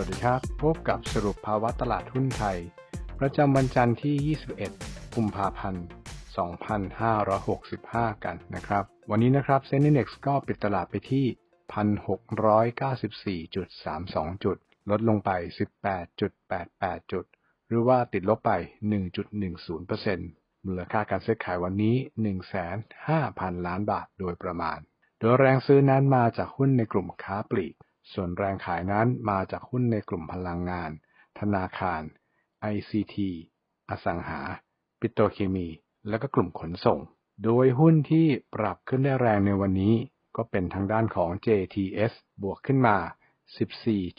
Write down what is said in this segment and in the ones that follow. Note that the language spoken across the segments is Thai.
วัสดีครับ พบกับสรุปภาวะตลาดหุ้นไทย ประจำวันจันทร์ที่ 21 กุมภาพันธ์ 2565 กันนะครับ วันนี้นะครับเซ็นดี Next ก็ปิดตลาดไปที่ 1,694.32 จุด ลดลงไป 18.88 จุด หรือว่าติดลบไป 1.10%มูลค่าการซื้อขายวันนี้ 1,500,000 ล้านบาทโดยประมาณ โดยแรงซื้อนั้นมาจากหุ้นในกลุ่มค้าปลีก ส่วนแรงขายนั้นมาจากหุ้นในกลุ่มพลังงาน ธนาคาร ICT อสังหา ปิโตรเคมี และก็กลุ่มขนส่ง โดยหุ้นที่ปรับขึ้นได้แรงในวันนี้ ก็เป็นทางด้านของ JTS บวกขึ้นมา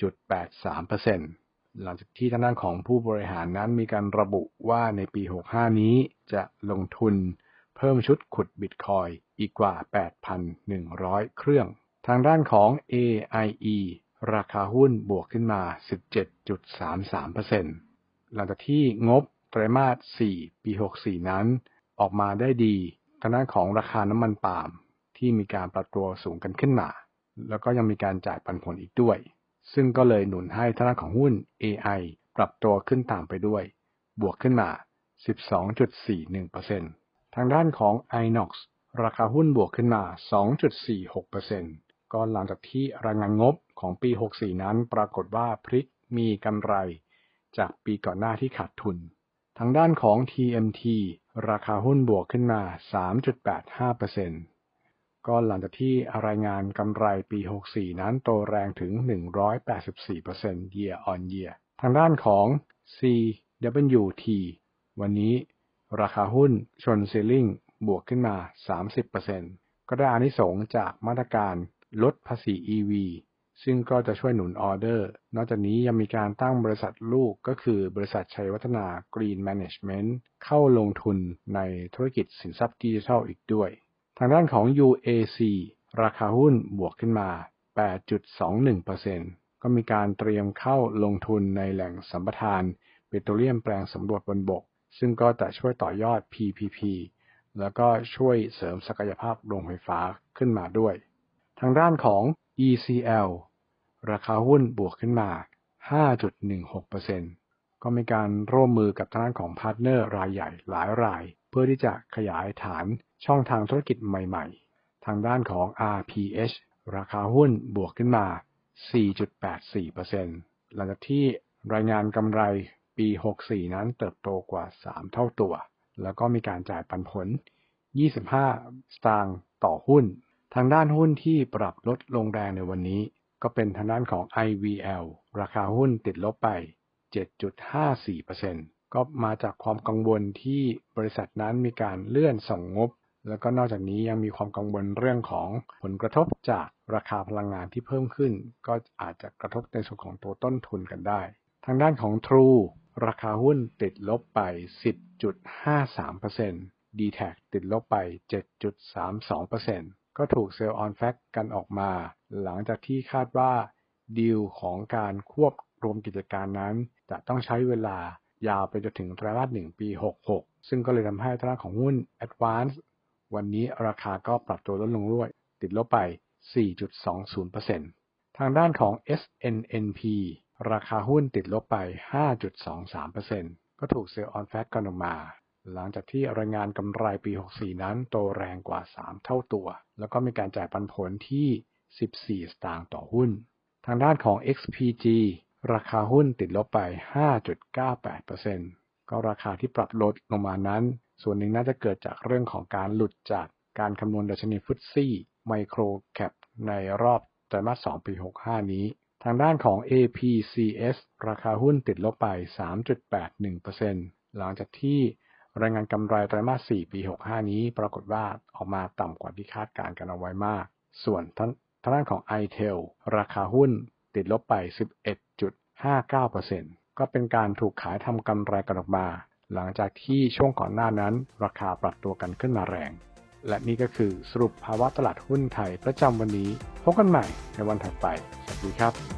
14.83%หลังจากที่ทางด้านของผู้บริหารนั้นมีการระบุว่าในปี 65 นี้จะลงทุนเพิ่มชุดขุดบิตคอยอีกกว่า 8,100 เครื่อง ทางด้านของ AIE ราคาหุ้นบวกขึ้นมา 17.33%หลังจากที่งบไตรมาส 4 ปี 64 นั้น ออกมาได้ดี ทางด้านของราคาน้ำมันปาล์มที่มีการปรับตัวสูงกันขึ้นมา แล้วก็ยังมีการจ่ายปันผลอีกด้วย ซึ่งก็เลยหนุนให้ทางด้านของหุ้น AI ปรับตัวขึ้นตามไปด้วย บวกขึ้นมา 12.41%ทางด้านของ Inox ราคาหุ้นบวกขึ้นมา 2.46% ก็หลังจากที่รายงานงบของปี 64 นั้นปรากฏว่าพริกมีกำไร จากปีก่อนหน้าที่ขาดทุน ทางด้านของ TMT ราคาหุ้นบวกขึ้นมา 3.85%ก็หลังจากที่รายงานกำไรปี 64 นั้นโตแรงถึง 184% year on year ทางด้านของ CWT วันนี้ราคาหุ้นชนซีลิ่งบวกขึ้นมา 30%ก็ได้อานิสงส์จากมาตรการ ลดภาษี EV ซึ่งก็จะช่วยหนุนออเดอร์ นอกจากนี้ยังมีการตั้งบริษัทลูกก็คือบริษัทชัยวัฒนา Green Management เข้าลงทุนในธุรกิจสินทรัพย์ดิจิทัลอีกด้วย ทางด้านของ UAC ราคาหุ้นบวกขึ้นมา 8.21%ก็มีการเตรียมเข้าลงทุนในแหล่งสัมปทานเปโตรเลียมแปลงสำรวจบนบก ซึ่งก็จะช่วยต่อยอด PPP แล้วก็ช่วยเสริมศักยภาพโรงไฟฟ้าขึ้นมาด้วย ทางด้านของ ECL ราคาหุ้นบวกขึ้นมา 5.16%ก็มีการร่วมมือกับทางด้านของพาร์ทเนอร์รายใหญ่หลายราย เพื่อที่จะขยายฐานช่องทางธุรกิจใหม่ๆ ทางด้านของ RPH ราคาหุ้นบวกขึ้นมา 4.84%หลังจากที่รายงานกำไรปี 64 นั้นเติบโตกว่า 3 เท่าตัว แล้วก็มีการจ่ายปันผล 25 สตางค์ต่อหุ้น ทางด้านหุ้นที่ปรับลดลงแรงในวันนี้ ก็เป็นทางด้านของ IVL ราคาหุ้นติดลบไป 7.54%ก็มาจากความกังวลที่บริษัทนั้นมีการเลื่อนส่งงบ แล้วก็นอกจากนี้ยังมีความกังวลเรื่องของผลกระทบจากราคาพลังงานที่เพิ่มขึ้น ก็อาจจะกระทบในส่วนของตัวต้นทุนกันได้ ทางด้านของ True ราคาหุ้นติดลบไป 10.53% d t แทติดลบไป 7.32% ก็ถูกเซลล์ออนแฟกกันออกมา หลังจากที่คาดว่าดีลของการควบรวมกิจการนั้น จะต้องใช้เวลายาวไปจนถึงไตรมาสหนึ่งปี 66 ซึ่งก็เลยทำให้ตลาดของหุ้น Advance วันนี้ราคาก็ปรับตัวลดลงด้วย ติดลบไป 4.20%ทางด้านของ SNNP ราคาหุ้นติดลบไป 5.23%ก็ถูกเซลล์ออนแฟกกันออกมา หลังจากที่รายงานกำไรปี 64 นั้นโตแรงกว่า 3 เท่าตัว แล้วก็มีการจ่ายปันผลที่ 14 สตางค์ต่อหุ้น ทางด้านของ XPG ราคาหุ้นติดลบไป 5.98%ก็ราคาที่ปรับลดลงมานั้น ส่วนหนึ่งน่าจะเกิดจากเรื่องของการหลุดจากการคำนวณดัชนีฟุตซี่ไมโครแคปในรอบไตรมาส 2 ปี 65 นี้ ทางด้านของ APCS ราคาหุ้นติดลบไป 3.81%หลังจากที่ รายงานกำไรไตรมาส 4 ปี 65 นี้ปรากฏว่าออกมาต่ำกว่าที่คาดการกันเอาไว้มาก ส่วนทางด้านของ iTel ราคาหุ้นติดลบไป 11.59%ก็เป็นการถูกขายทำกำไรกันออกมา หลังจากที่ช่วงก่อนหน้านั้น ราคาปรับตัวกันขึ้นมาแรง และนี่ก็คือสรุปภาวะตลาดหุ้นไทยประจำวันนี้ พบกันใหม่ในวันถัดไป สวัสดีครับ